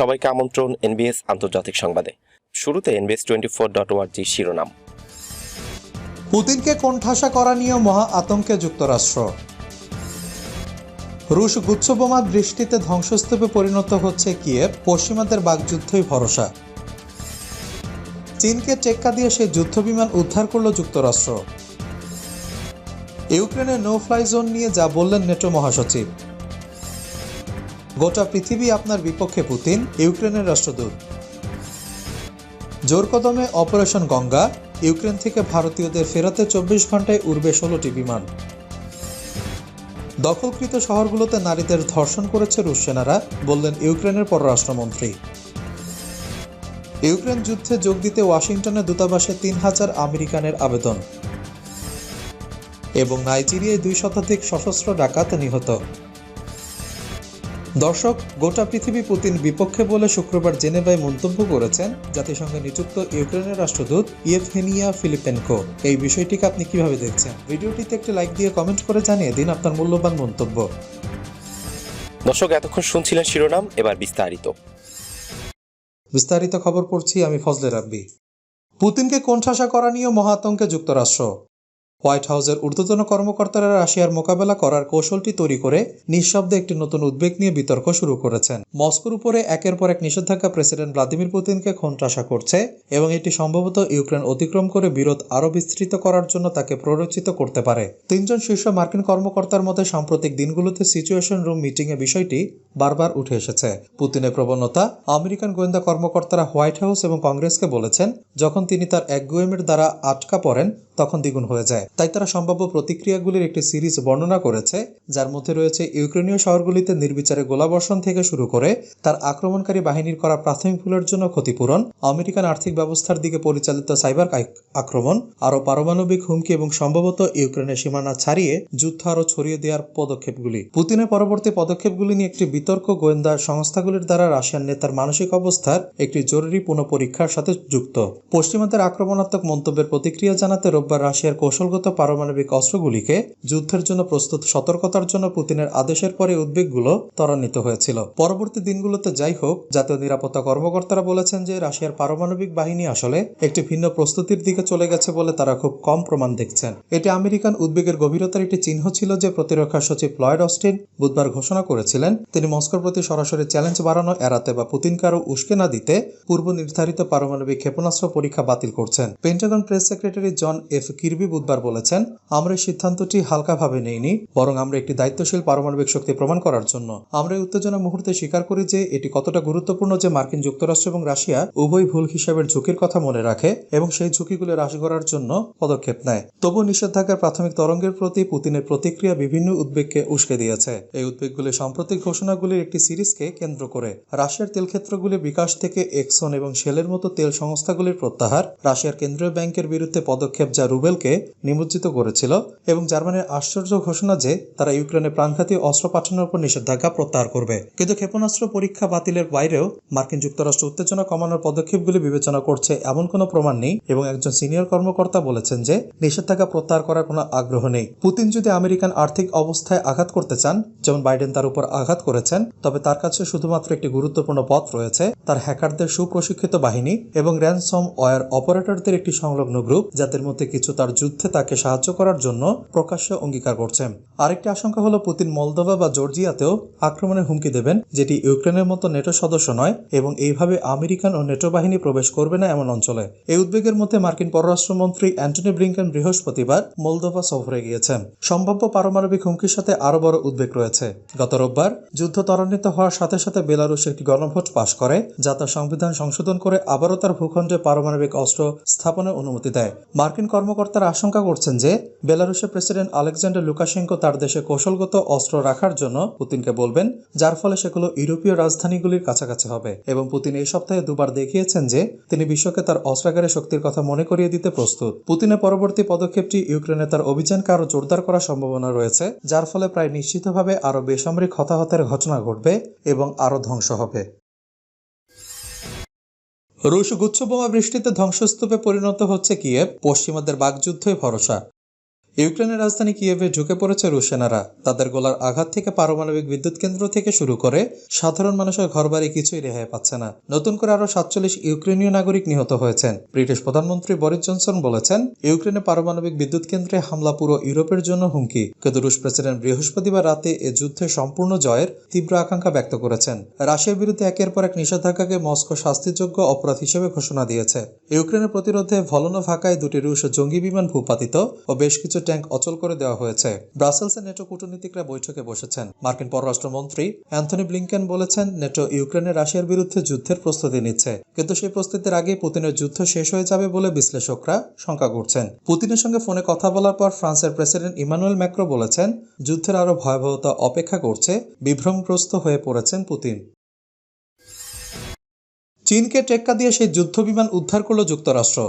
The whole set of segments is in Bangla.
সবাইকে আমন্ত্রণ এনবিএস আন্তর্জাতিক সংবাদে। শুরুতে এনবিএস টোয়েন্টি ফোর ডট শিরোনাম। পুতিনকে কোণঠাসা করা নিয়ে মহা আতঙ্কে যুক্তরাষ্ট্র। রুশ গুচ্ছবোমা বৃষ্টিতে ধ্বংসস্তূপে পরিণত হচ্ছে কিয়েভ, পশ্চিমাদের বাগযুদ্ধই ভরসা। চীনকে টেক্কা দিয়ে সেই যুদ্ধবিমান উদ্ধার করল যুক্তরাষ্ট্র। ইউক্রেনের নো ফ্লাই জোন নিয়ে যা বললেন নেটো মহাসচিব। গোটা পৃথিবী আপনার বিপক্ষে পুতিন, ইউক্রেনের রাষ্ট্রদূত। জোর কদমে অপারেশন গঙ্গা, ইউক্রেন থেকে ভারতীয়দের ফেরাতে চব্বিশ ঘন্টায় উড়বে ষোলোটি বিমান। দখলকৃত শহরগুলোতে নারীদের ধর্ষণ করেছে রুশ সেনারা, বললেন ইউক্রেনের পররাষ্ট্রমন্ত্রী। ইউক্রেন যুদ্ধে যোগ দিতে ওয়াশিংটনের দূতাবাসে তিন হাজার আমেরিকানের আবেদন। এবং নাইজেরিয়ায় দুই শতাধিক সশস্ত্র ডাকাত নিহত। দর্শক গোটা পৃথিবী পুতিন বিপক্ষে বলে শুক্রবার জেনেভায় মন্তব্য করেছেন জাতিসংঘে নিযুক্ত ইউক্রেনের রাষ্ট্রদূত ইয়েভহেনিয়া ফিলিপেনকো। এই বিষয়টিকে আপনি কীভাবে দেখছেন? ভিডিওটিতে একটি লাইক দিয়ে কমেন্ট করে জানিয়ে দিন আপনার মূল্যবান মন্তব্য। দর্শক এতক্ষণ শুনছিলেন শিরোনাম এবার বিস্তারিত। বিস্তারিত খবর পড়ছি আমি ফজলে রাব্বি। পুতিনকে কোণঠাসা করা নিয়ে মহাতঙ্কে যুক্তরাষ্ট্র। হোয়াইট হাউসের ঊর্ধ্বতন কর্মকর্তারা রাশিয়ার মোকাবেলা করার কৌশলটি তৈরি করে নিঃশব্দে একটি নতুন উদ্বেগ নিয়ে বিতর্ক শুরু করেছেন। মস্কোর উপরে একের পর এক নিষেধাজ্ঞা প্রেসিডেন্ট ভ্লাদিমির পুতিনকে কোণঠাসা করছে এবং এটি সম্ভবত ইউক্রেন অতিক্রম করে বিরোধ আরও বিস্তৃত করার জন্য তাকে প্ররোচিত করতে পারে। তিনজন শীর্ষ মার্কিন কর্মকর্তার মধ্যে সাম্প্রতিক দিনগুলোতে সিচুয়েশন রুম মিটিংয়ে বিষয়টি বারবার উঠে এসেছে। পুতিনের প্রবণতা, আমেরিকান গোয়েন্দা কর্মকর্তারা হোয়াইট হাউস এবং কংগ্রেসকে বলেছেন, যখন তিনি তার একগুয়েমের দ্বারা আটকা পড়েন, তখন দ্বিগুণ হয়ে যায়। তাই তারা সম্ভাব্য প্রতিক্রিয়াগুলির একটি সিরিজ বর্ণনা করেছে, যার মধ্যে রয়েছে ইউক্রেনীয় শহরগুলিতে নির্বিচারে গোলাবর্ষণ থেকে শুরু করে তার আক্রমণকারী বাহিনীর করা প্রাথমিক ভুলের জন্য ক্ষতিপূরণ, আমেরিকান আর্থিক ব্যবস্থার দিকে পরিচালিত সাইবার আক্রমণ, আরও পারমাণবিক হুমকি এবং সম্ভবত ইউক্রেনের সীমানা ছাড়িয়ে যুদ্ধ আরও ছড়িয়ে দেওয়ার পদক্ষেপগুলি। পুতিনের পরবর্তী পদক্ষেপগুলি নিয়ে একটি বিতর্ক গোয়েন্দা সংস্থাগুলির দ্বারা রাশিয়ান নেতার মানসিক অবস্থার একটি জরুরি পুনঃপরীক্ষার সাথে যুক্ত। পশ্চিমাদের আক্রমণাত্মক মন্তব্যের প্রতিক্রিয়া জানাতে রোববার রাশিয়ার কৌশলগত পারমাণবিক অস্ত্রগুলিকে যুদ্ধের জন্য প্রস্তুত সতর্কতার জন্য পুতিনের আদেশের পরে উদ্বেগগুলো ত্বরান্বিত হয়েছিল। পরবর্তী দিনগুলোতে যাই হোক, জাতীয় নিরাপত্তা কর্মকর্তারা বলেছেন যে রাশিয়ার পারমাণবিক বাহিনী আসলে একটি ভিন্ন প্রস্তুতির দিকে চলে গেছে বলে তারা খুব কম প্রমাণ দেখছেন। এটি আমেরিকান উদ্বেগের গভীরতার একটি চিহ্ন ছিল যে প্রতিরক্ষা সচিব লয়েড অস্টিন বুধবার ঘোষণা করেছিলেন, তিনি মস্কোর প্রতি সরাসরি চ্যালেঞ্জ বাড়ানো, এড়াতে বা পুতিনকে আরও উস্কে না দিতে পূর্ব নির্ধারিত পারমাণবিক ক্ষেপণাস্ত্র পরীক্ষা বাতিল করছেন। Pentagon press secretary John F Kirby বুধবার বলেছেন, আমরা এই সিদ্ধান্তটি হালকাভাবে নেইনি, বরং আমরা একটি দায়িত্বশীল পারমাণবিক শক্তি প্রমাণ করার জন্য। আমরা এই উত্তেজনা মুহূর্তে স্বীকার করি যে এটি কতটা গুরুত্বপূর্ণ যে মার্কিন যুক্তরাষ্ট্র এবং রাশিয়া উভয় ভুল হিসাবের ঝুঁকির কথা মনে রাখে এবং সেই ঝুঁকিগুলো হ্রাস করার জন্য পদক্ষেপ নেয়। তবু নিষেধাজ্ঞার প্রাথমিক তরঙ্গের প্রতি পুতিনের প্রতিক্রিয়া বিভিন্ন উদ্বেগকে উস্কে দিয়েছে। এই উদ্বেগগুলি সাম্প্রতিক ঘোষণাগুলির একটি সিরিজকে কেন্দ্র করে। রাশিয়ার তেল ক্ষেত্রগুলির বিকাশ থেকে এক্সন এবং শেলের মতো তেল সংস্থাগুলির প্রত্যাহার রাশিয়ার কেন্দ্রীয় ব্যাংকের বিরুদ্ধে পদক্ষেপ যা রুবেলকে নিমজ্জিত করেছিল এবং জার্মানির আশ্চর্য ঘোষণা যে তারা ইউক্রেনে প্রাণঘাতী অস্ত্র পাঠানোর উপর নিষেধাজ্ঞা প্রত্যাহার করবে। কিন্তু ক্ষেপণাস্ত্র পরীক্ষা বাতিলের বাইরেও মার্কিন যুক্তরাষ্ট্র উত্তেজনা কমানোর পদক্ষেপগুলি বিবেচনা করছে এমন কোনো প্রমাণ নেই এবং একজন সিনিয়র কর্মকর্তা বলেছেন যে নিষেধাজ্ঞা প্রত্যাহার করার কোনো আগ্রহ নেই। পুতিন যদি আমেরিকান আর্থিক অবস্থায় আঘাত করতে চান, যেমন বাইডেন তার উপর আঘাত করেছেন, তবে তার কাছে শুধুমাত্র একটি গুরুত্বপূর্ণ পথ রয়েছে, তার হ্যাকারদের সুপ্রশিক্ষিত বাহিনী এবং র্যানসম ওয়ার অপারেটরদের একটি সংলগ্ন গ্রুপ, যাদের মধ্যে কিছু তার যুদ্ধে তাকে সাহায্য করার জন্য প্রকাশ্যে অঙ্গীকার করছেন আরেকটি আশঙ্কা হলো পুতিন মলদোভা বা জর্জিয়াতেও আক্রমণের হুমকি দেবেন, যেটি ইউক্রেনের মতো নেটো সদস্য নয় এবং এইভাবে আমেরিকান ও নেটো বাহিনী প্রবেশ করবে না এমন অঞ্চলে। এই উদ্বেগের মধ্যে মার্কিন পররাষ্ট্রমন্ত্রী অ্যান্টনি ব্লিংকেন বৃহস্পতিবার মলদোভা সফরে গিয়েছেন। সম্ভাব্য পারমাণবিক হুমকির সাথে আরও বড় উদ্বেগ রয়েছে। গত রোববার যুদ্ধ ত্বরান্বিত হওয়ার সাথে সাথে বেলারুশ একটি গণভোট পাশ করে, যা তার সংবিধান সংশোধন করে আবারও তার ভূখণ্ডে পারমাণবিক অস্ত্র স্থাপনের অনুমতি দেয়। মার্কিন কর্মকর্তারা আশঙ্কা করছেন যে, বেলারুশের প্রেসিডেন্ট আলেকজান্ডার লুকাশেঙ্কো তার দেশে কৌশলগত অস্ত্র রাখার জন্য পুতিনকে বলবেন, যার ফলে সেগুলো ইউরোপীয় রাজধানীগুলির কাছাকাছি হবে। এবং পুতিন এই সপ্তাহে দুবার দেখিয়েছেন যে, তিনি বিশ্বকে তার অস্ত্রাগারের শক্তির কথা মনে করিয়ে দিতে প্রস্তুত। পুতিনের পরবর্তী পদক্ষেপটি ইউক্রেনে তার অভিযানকে আরও জোরদার করার সম্ভাবনা রয়েছে, যার ফলে প্রায় নিশ্চিতভাবে আরও বেসামরিক হতাহতের ঘটনা ঘটবে এবং আরও ধ্বংস হবে। রুশ গুচ্ছবোমা বৃষ্টিতে ধ্বংসস্তূপে পরিণত হচ্ছে কিয়েভ, পশ্চিমাদের বাগযুদ্ধই ভরসা। ইউক্রেনের রাজধানী কিয়েভে ঢুকে পড়েছে রুশ সেনারা। তাদের গোলার আঘাত থেকে পারমাণবিক বিদ্যুৎ কেন্দ্র থেকে শুরু করে সাধারণ মানুষের ঘরবাড়ি কিছুই রেহাই পাচ্ছে না। নতুন করে আরও সাতচল্লিশ ইউক্রেনীয় নাগরিক নিহত হয়েছেন। ব্রিটিশ প্রধানমন্ত্রী বরিস জনসন বলেছেন, ইউক্রেনে পারমাণবিক বিদ্যুৎ কেন্দ্রে হামলা পুরো ইউরোপের জন্য হুমকি। কিন্তু রুশ প্রেসিডেন্ট বৃহস্পতিবার রাতে এ যুদ্ধে সম্পূর্ণ জয়ের তীব্র আকাঙ্ক্ষা ব্যক্ত করেছেন। রাশিয়ার বিরুদ্ধে একের পর এক নিষেধাজ্ঞাকে মস্কো শাস্তিযোগ্য অপরাধ হিসেবে ঘোষণা দিয়েছে। ইউক্রেনের প্রতিরোধে ভলনো ফাঁকায় দুটি রুশ জঙ্গি বিমান ভূপাতিত ও বেশ কিছু ট্যাঙ্ক অচল করে দেওয়া হয়েছে। ব্রাসেলসে নেটো কূটনীতিকরা বৈঠকে বসেছেন। মার্কিন পররাষ্ট্রমন্ত্রী অ্যান্থনি ব্লিংকেন বলেছেন, নেটো ইউক্রেনে রাশিয়ার বিরুদ্ধে যুদ্ধের প্রস্তুতি নিচ্ছে। কিন্তু সেই প্রস্তুতির আগে পুতিনের যুদ্ধ শেষ হয়ে যাবে বলে বিশ্লেষকরা শঙ্কা করছেন। পুতিনের সঙ্গে ফোনে কথা বলার পর ফ্রান্সের প্রেসিডেন্ট ইমানুয়েল ম্যাক্রো বলেছেন, যুদ্ধের আরও ভয়াবহতা অপেক্ষা করছে, বিভ্রমগ্রস্ত হয়ে পড়েছেন পুতিন। চীনকে টেক্কা দিয়ে সেই যুদ্ধবিমান উদ্ধার করল যুক্তরাষ্ট্র।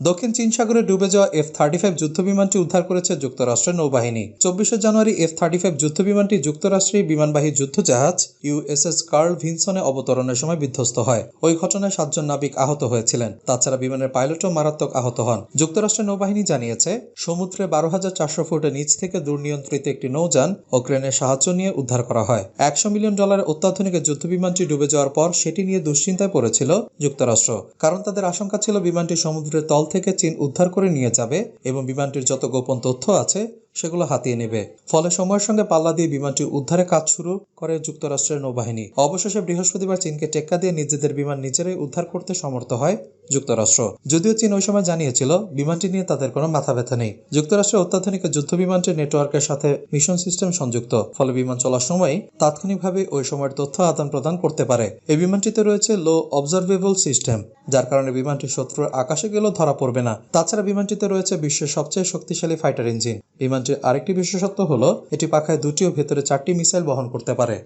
দক্ষিণ চীন সাগরে ডুবে যাওয়া এফ থার্টি ফাইভ যুদ্ধবিমানটি উদ্ধার করেছে যুক্তরাষ্ট্রের নৌবাহিনী। চব্বিশে জানুয়ারি এফ থার্টি ফাইভ যুদ্ধবিমানটি যুক্তরাষ্ট্রের বিমানবাহী যুদ্ধজাহাজ ইউএসএস কার্ল ভিনসনে অবতরণের সময় বিধ্বস্ত হয়। ওই ঘটনায় সাতজন নাবিক আহত হয়েছিলেন। তাছাড়া বিমানের পাইলটও মারাত্মক আহত হন। যুক্তরাষ্ট্রের নৌবাহিনী জানিয়েছে, সমুদ্রে বারো হাজার চারশো ফুটের নিচ থেকে দুর্নিয়ন্ত্রিত একটি নৌযান ও ক্রেনের সাহায্য নিয়ে উদ্ধার করা হয়। একশো মিলিয়ন ডলারের অত্যাধুনিক এই যুদ্ধবিমানটি ডুবে যাওয়ার পর সেটি নিয়ে দুশ্চিন্তায় পড়েছিল যুক্তরাষ্ট্র। কারণ তাদের আশঙ্কা ছিল বিমানটি সমুদ্রের তল থেকে চীন উদ্ধার করে নিয়ে যাবে এবং বিমানটির যত গোপন তথ্য আছে সেগুলো হাতিয়ে নেবে। ফলে সময়ের সঙ্গে পাল্লা দিয়ে বিমানটি উদ্ধারে কাজ শুরু করে যুক্তরাষ্ট্রের নৌবাহিনী। অবশেষে বৃহস্পতিবার চীনকে টেক্কা দিয়ে নিজেদের বিমান নিজেরাই উদ্ধার করতে সমর্থ হয় যুক্তরাষ্ট্র। যদিও চীন ওই সময় জানিয়েছিল, বিমানটি নিয়ে তাদের কোনো মাথা ব্যথা নেই। যুক্তরাষ্ট্রের অত্যাধুনিক যুদ্ধ বিমানটির নেটওয়ার্কের সাথে মিশন সিস্টেম সংযুক্ত। ফলে বিমান চলার সময় তাৎক্ষণিকভাবে ওই সময়ের তথ্য আদান প্রদান করতে পারে। এই বিমানটিতে রয়েছে লো অবজারভেবল সিস্টেম যার কারণে বিমানটি শত্রুর আকাশে গেলেও ধরা পড়বে না। তাছাড়া বিমানটিতে রয়েছে বিশ্বের সবচেয়ে শক্তিশালী ফাইটার ইঞ্জিন বিমানটির আরেকটি বিশেষত্ব হল, এটি পাখায় দুটি ও ভেতরে চারটি মিসাইল বহন করতে পারে।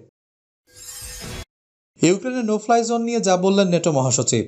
ইউক্রেনের নো ফ্লাই জোন নিয়ে যা বললেন নেটো মহাসচিব।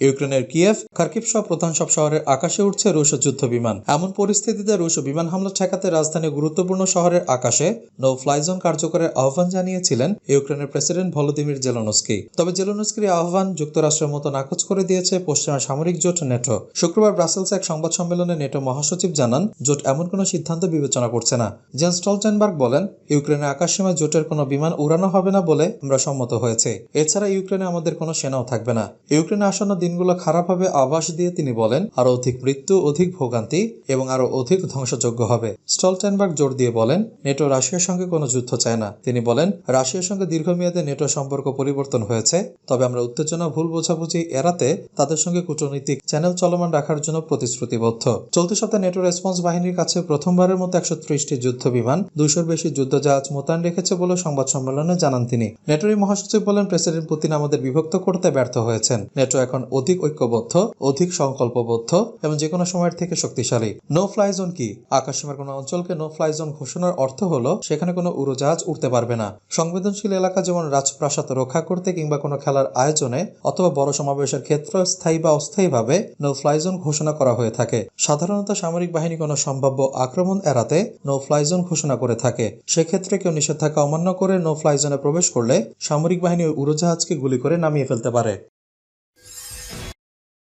ইউক্রেনের কিয়েভ, খার্কিভ সহ প্রধান সব শহরের আকাশে উঠছে রুশ যুদ্ধ বিমান। এমন পরিস্থিতিতে রুশ বিমান হামলা ঠেকাতে রাজধানীর গুরুত্বপূর্ণ শহরের আকাশে নো ফ্লাই জোন কার্যকরের আহ্বান জানিয়েছিলেন ইউক্রেনের প্রেসিডেন্ট ভলোদিমির জেলোনস্কি। তবে জেলোনস্কির আহ্বান যুক্তরাষ্ট্রের মতো নাকচ করে দিয়েছে পশ্চিমা সামরিক জোট নেটো। শুক্রবার ব্রাসেলসে এক সংবাদ সম্মেলনে নেটো মহাসচিব জানান, জোট এমন কোনো সিদ্ধান্ত বিবেচনা করছে না। জেন স্টলটেনবার্গ বলেন, ইউক্রেনের আকাশসীমায় জোটের কোনো বিমান উড়ানো হবে না বলে আমরা সম্মত হয়েছে। এছাড়া ইউক্রেনে আমাদের কোনো সেনাও থাকবে না। ইউক্রেনে আসন্ন দিনগুলো খারাপ হবে আভাস দিয়ে তিনি বলেন আরও অধিক মৃত্যু, অধিক ভোগান্তি এবং আরও অধিক ধ্বংসযোগ্য হবে। স্টলটেনবার্গ জোর দিয়ে বলেন, নেটো রাশিয়ার সঙ্গে কোনো যুদ্ধ চায় না। তিনি বলেন, রাশিয়ার সঙ্গে দীর্ঘমেয়াদে নেটো সম্পর্ক পরিবর্তন হয়েছে, তবে আমরা উত্তেজনা, ভুল বোঝাবুঝি এড়াতে তাদের সঙ্গে কূটনৈতিক চ্যানেল চলমান রাখার জন্য প্রতিশ্রুতিবদ্ধ। চলতি সপ্তাহে নেটো রেসপন্স বাহিনীর কাছে প্রথমবারের মতো একশো ত্রিশটি যুদ্ধ বিমান দুশোর বেশি যুদ্ধজাহাজ মোতায়েন রেখেছে বলে সংবাদ সম্মেলনে জানান তিনি। নেটোর মহাসচিব বলেন, প্রেসিডেন্ট পুতিন আমাদের বিভক্ত করতে ব্যর্থ হয়েছেন। নেটো এখন অধিক ঐক্যবদ্ধ, অধিক সংকল্পবদ্ধ এবং যে কোনো সময়ের থেকে শক্তিশালী। নো ফ্লাই জোন কি? আকাশসীমার কোনো অঞ্চলকে নো ফ্লাই জোন ঘোষণার অর্থ হলো, সেখানে কোনো উড়োজাহাজ উঠতে পারবে না। সংবেদনশীল এলাকা যেমন রাজপ্রাসাদ রক্ষা করতে কিংবা কোনো খেলার আয়োজনে অথবা বড় সমাবেশের ক্ষেত্রে স্থায়ী বা অস্থায়ীভাবে নো ফ্লাই জোন ঘোষণা করা হয়ে থাকে। সাধারণত সামরিক বাহিনী কোনো সম্ভাব্য আক্রমণ এড়াতে নো ফ্লাই জোন ঘোষণা করে থাকে। সেক্ষেত্রে কেউ নিষেধাজ্ঞা অমান্য করে নো ফ্লাই জোনে প্রবেশ করলে সামরিক বাহিনী উড়োজাহাজকে গুলি করে নামিয়ে ফেলতে পারে।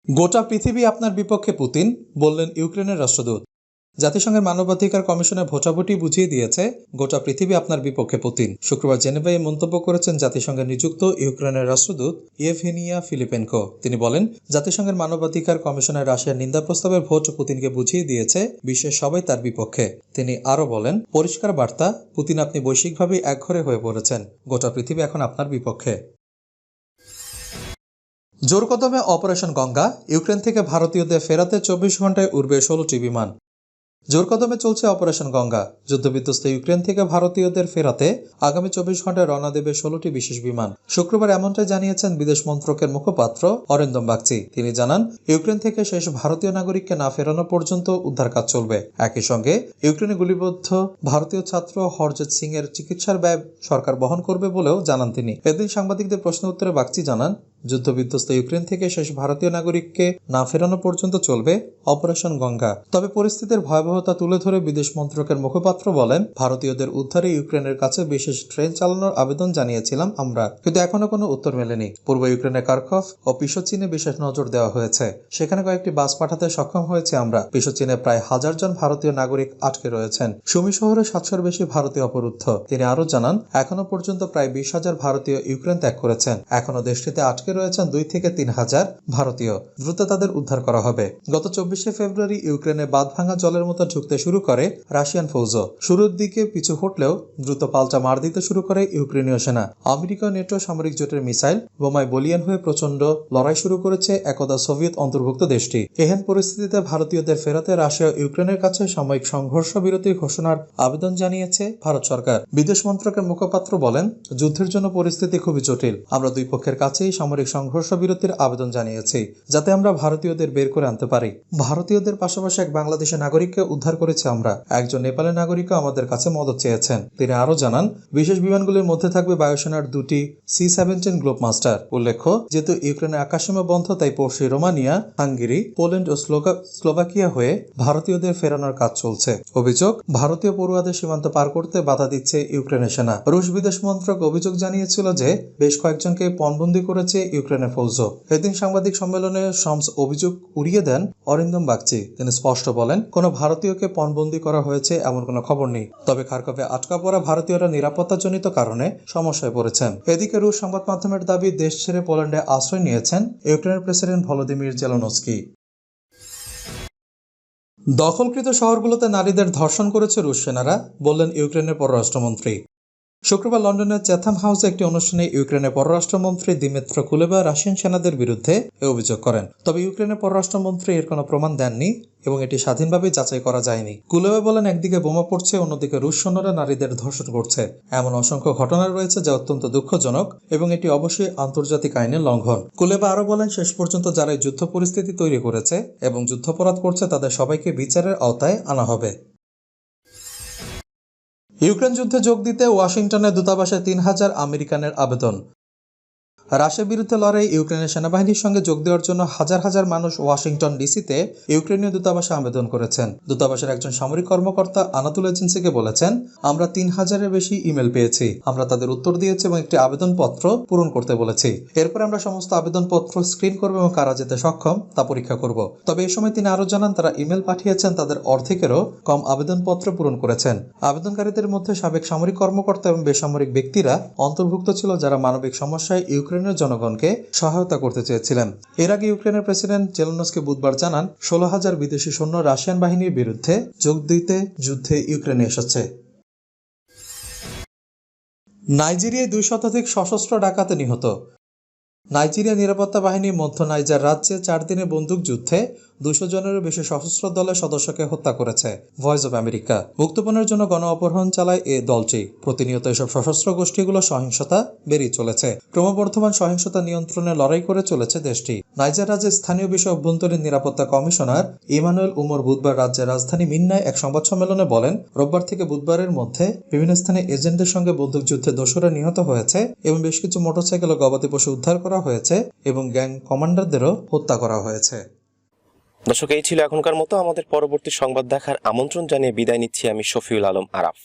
গোটা পৃথিবী আপনার বিপক্ষে পুতিন, বললেন ইউক্রেনের রাষ্ট্রদূত। জাতিসংঘের মানবাধিকার কমিশনের ভোটাভুটি বুঝিয়ে দিয়েছে, গোটা পৃথিবী আপনার বিপক্ষে পুতিন। শুক্রবার জেনেভায় মন্তব্য করেছেন জাতিসংঘে নিযুক্ত ইউক্রেনের রাষ্ট্রদূত ইয়েভেনিয়া ফিলিপেনকো। তিনি বলেন, জাতিসংঘের মানবাধিকার কমিশনের রাশিয়ার নিন্দা প্রস্তাবের ভোট পুতিনকে বুঝিয়ে দিয়েছে বিশ্বের সবাই তার বিপক্ষে। তিনি আরও বলেন, পরিষ্কার বার্তা, পুতিন আপনি বৈশ্বিকভাবে একঘরে হয়ে পড়েছেন, গোটা পৃথিবী এখন আপনার বিপক্ষে। জোর কদমে অপারেশন গঙ্গা ইউক্রেন থেকে ভারতীয়দের ফেরাতে চব্বিশ ঘন্টায় উড়বে ষোলোটি বিমান। জোর কদমে চলছে অপারেশন গঙ্গা। যুদ্ধবিধ্বস্ত ইউক্রেন থেকে ভারতীয়দের ফেরাতে আগামী চব্বিশ ঘন্টায় রওনা দেবে ষোলোটি বিশেষ বিমান। শুক্রবার এমনটাই জানিয়েছেন বিদেশ মন্ত্রকের মুখপাত্র অরিন্দম বাগচি। তিনি জানান, ইউক্রেন থেকে শেষ ভারতীয় নাগরিককে না ফেরানো পর্যন্ত উদ্ধার কাজ চলবে। একই সঙ্গে, ইউক্রেনে গুলিবদ্ধ ভারতীয় ছাত্র হরজিৎ সিং এর চিকিৎসার ব্যয় সরকার বহন করবে বলেও জানান তিনি। এদিন সাংবাদিকদের প্রশ্ন উত্তরে বাগচি জানান, যুদ্ধবিধ্বস্ত ইউক্রেন থেকে শেষ ভারতীয় নাগরিককে না ফেরানো পর্যন্ত চলবে অপারেশন গঙ্গা। তবে পরিস্থিতির ভয়াবহ ভয়াবহতা তুলে ধরে বিদেশ মন্ত্রকের মুখপাত্র বলেন, ভারতীয়দের উদ্ধারে ইউক্রেনের কাছে বিশেষ ট্রেন চালানোর আবেদন জানিয়েছিলাম আমরা, কিন্তু এখনও কোনো উত্তর মেলেনি। পূর্ব ইউক্রেনের কার্কফ ও পিশোচিনে বিশেষ নজর দেওয়া হয়েছে। সেখানে কয়েকটি বাস পাঠাতে সক্ষম হয়েছে আমরা। পিশোচিনে প্রায় হাজার জন ভারতীয় নাগরিক আটকে রয়েছেন। সুমি শহরে সাতশোর বেশি ভারতীয় অপরুদ্ধ তিনি আরও জানান, এখনও পর্যন্ত প্রায় বিশ হাজার ভারতীয় ইউক্রেন ত্যাগ করেছেন। এখনও দেশটিতে আটকে রয়েছেন দুই থেকে তিন হাজার ভারতীয়। দ্রুত তাদের উদ্ধার করা হবে। গত চব্বিশে ফেব্রুয়ারি ইউক্রেনে বাঁধ ভাঙা জলের মতো ঢুকতে শুরু করে রাশিয়ান ফৌজ শুরুর দিকে পিছু হটলেও দ্রুত পাল্টা মার দিতে শুরু করে ইউক্রেনীয় সেনা। আমেরিকা নেটো সামরিক জোটের মিসাইল বোমায় বলিয়ান হয়ে প্রচণ্ড লড়াই শুরু করেছে একদা সোভিয়েত অন্তর্ভুক্ত দেশটি। এহেন পরিস্থিতিতে ভারতীয়দের ফেরাতে রাশিয়া ইউক্রেনের কাছে সাময়িক সংঘর্ষ বিরতির ঘোষণার আবেদন জানিয়েছে ভারত সরকার। বিদেশ মন্ত্রকের মুখপাত্র বলেন, যুদ্ধের জন্য পরিস্থিতি খুবই জটিল। আমরা দুই পক্ষের কাছেই সামরিক সংঘর্ষ বিরতির আবেদন জানিয়েছি, যাতে আমরা ভারতীয়দের বের করে আনতে পারি। ভারতীয়দের পাশাপাশি এক বাংলাদেশের নাগরিককে উদ্ধার করেছি আমরা। একজন নেপালের নাগরিকও আমাদের কাছে মদত চেয়েছেন। তিনি আরও জানান, বিশেষ বিমানগুলির মধ্যে থাকবে বায়ুসেনার দুটি সি সেভেন্টিন গ্লোব মাস্টার। উল্লেখ্য, যেহেতু ইউক্রেনের আকাশসীমা বন্ধ, তাই পড়শি রোমানিয়া, হাঙ্গেরি, পোল্যান্ড ও স্লোভাকিয়া হয়ে ভারতীয়দের ফেরানোর কাজ চলছে। অভিযোগ, ভারতীয় পড়ুয়াদের সীমান্ত পার করতে বাধা দিচ্ছে ইউক্রেনের সেনা। রুশ বিদেশ মন্ত্রক অভিযোগ জানিয়েছিল যে, বেশ কয়েকজনকে পণবন্দি করেছে ইউক্রেনের ফৌজ এদিন সাংবাদিক সম্মেলনে শমস অভিযোগ উড়িয়ে দেন অরিন্দম বাগচি। তিনি স্পষ্ট বলেন, কোনো ভারতীয়কে পণবন্দি করা হয়েছে এমন কোনো খবর নেই। তবে খারকভে আটকা পড়া ভারতীয়রা নিরাপত্তাজনিত কারণে সমস্যায় পড়েছেন। এদিকে রুশ সংবাদ মাধ্যমের দাবি, দেশ ছেড়ে পোল্যান্ডে আশ্রয় নিয়েছেন ইউক্রেনের প্রেসিডেন্ট ভলোদিমির জেলোনস্কি। দখলকৃত শহরগুলোতে নারীদের ধর্ষণ করেছে রুশ সেনারা, বললেন ইউক্রেনের পররাষ্ট্রমন্ত্রী। শুক্রবার লন্ডনের চ্যাথাম হাউসে একটি অনুষ্ঠানে ইউক্রেনের পররাষ্ট্রমন্ত্রী দিমিত্র কুলেবা রাশিয়ান সেনাদের বিরুদ্ধে এ অভিযোগ করেন। তবে ইউক্রেনের পররাষ্ট্রমন্ত্রী এর কোনো প্রমাণ দেননি এবং এটি স্বাধীনভাবে যাচাই করা যায়নি। কুলেবা বলেন, একদিকে বোমা পড়ছে, অন্যদিকে রুশ সৈন্যরা নারীদের ধর্ষণ করছে। এমন অসংখ্য ঘটনা রয়েছে যা অত্যন্ত দুঃখজনক এবং এটি অবশ্যই আন্তর্জাতিক আইনের লঙ্ঘন। কুলেবা আরও বলেন, শেষ পর্যন্ত যারা যুদ্ধ পরিস্থিতি তৈরি করেছে এবং যুদ্ধাপরাধ করছে, তাদের সবাইকে বিচারের আওতায় আনা হবে। ইউক্রেন যুদ্ধে যোগ দিতে ওয়াশিংটনের দূতাবাসে তিন হাজার আমেরিকানের আবেদন। রাশিয়ার বিরুদ্ধে লড়াই ইউক্রেনের সেনাবাহিনীর সঙ্গে যোগ দেওয়ার জন্য হাজার হাজার মানুষ ওয়াশিংটন ডিসিতে ইউক্রেনীয় দূতাবাসে আবেদন করেছেন। দূতাবাসের একজন সামরিক কর্মকর্তা আনাতুল এজেন্সিকে বলেছেন, আমরা তিন হাজারের বেশি ইমেল পেয়েছি। আমরা তাদের উত্তর দিয়েছি এবং একটি আবেদনপত্র পূরণ করতে বলেছি। এরপর আমরা সমস্ত আবেদনপত্র স্ক্রিন করব এবং কারা যেতে সক্ষম তা পরীক্ষা করব। তবে এই সময় তিনি আরও জানান, তারা ইমেল পাঠিয়েছেন, তাদের অর্ধেকেরও কম আবেদনপত্র পূরণ করেছেন। আবেদনকারীদের মধ্যে সাবেক সামরিক কর্মকর্তা এবং বেসামরিক ব্যক্তিরা অন্তর্ভুক্ত ছিল যারা মানবিক সমস্যায় ইউক্রেনের জনগণকে সহায়তা করতে চেয়েছিলেন। এর আগে ইউক্রেনের প্রেসিডেন্ট জেলনসকে বুধবার জানান, ষোলো হাজার বিদেশি সৈন্য রাশিয়ান বাহিনীর বিরুদ্ধে যোগ দিতে যুদ্ধে ইউক্রেনে এসেছে। নাইজেরিয়ায় দুই শতাধিক সশস্ত্র ডাকাতে নিহত। নাইজেরিয়া নিরাপত্তা বাহিনী মধ্য নাইজার রাজ্যে চার দিনের বন্দুক যুদ্ধে দুশো জনেরও বেশি সশস্ত্র দলের সদস্যকে হত্যা করেছে ভয়েস অব আমেরিকা। মুক্তপণের জন্য গণ অপহরণ চালায় এ দলটি। প্রতিনিয়ত এসব সশস্ত্র গোষ্ঠীগুলো সহিংসতা বেরিয়ে চলেছে। ক্রমবর্ধমান সহিংসতা নিয়ন্ত্রণে লড়াই করে চলেছে দেশটি। নাইজার রাজ্যের স্থানীয় বিষয় অভ্যন্তরীণ নিরাপত্তা কমিশনার ইমানুয়েল উমর বুধবার রাজ্যের রাজধানী মিন্নায় এক সংবাদ সম্মেলনে বলেন, রোববার থেকে বুধবারের মধ্যে বিভিন্ন স্থানে এজেন্টদের সঙ্গে বন্দুকযুদ্ধে দোষরা নিহত হয়েছে এবং বেশ কিছু মোটরসাইকেল ও গবাদি পশু উদ্ধার করা হয়েছে এবং গ্যাং কমান্ডারদেরও হত্যা করা হয়েছে। দর্শক, এই ছিল এখনকার মতো। আমাদের পরবর্তী সংবাদ দেখার আমন্ত্রণ জানিয়ে বিদায় নিচ্ছি আমি শফিউল আলম আরাফ।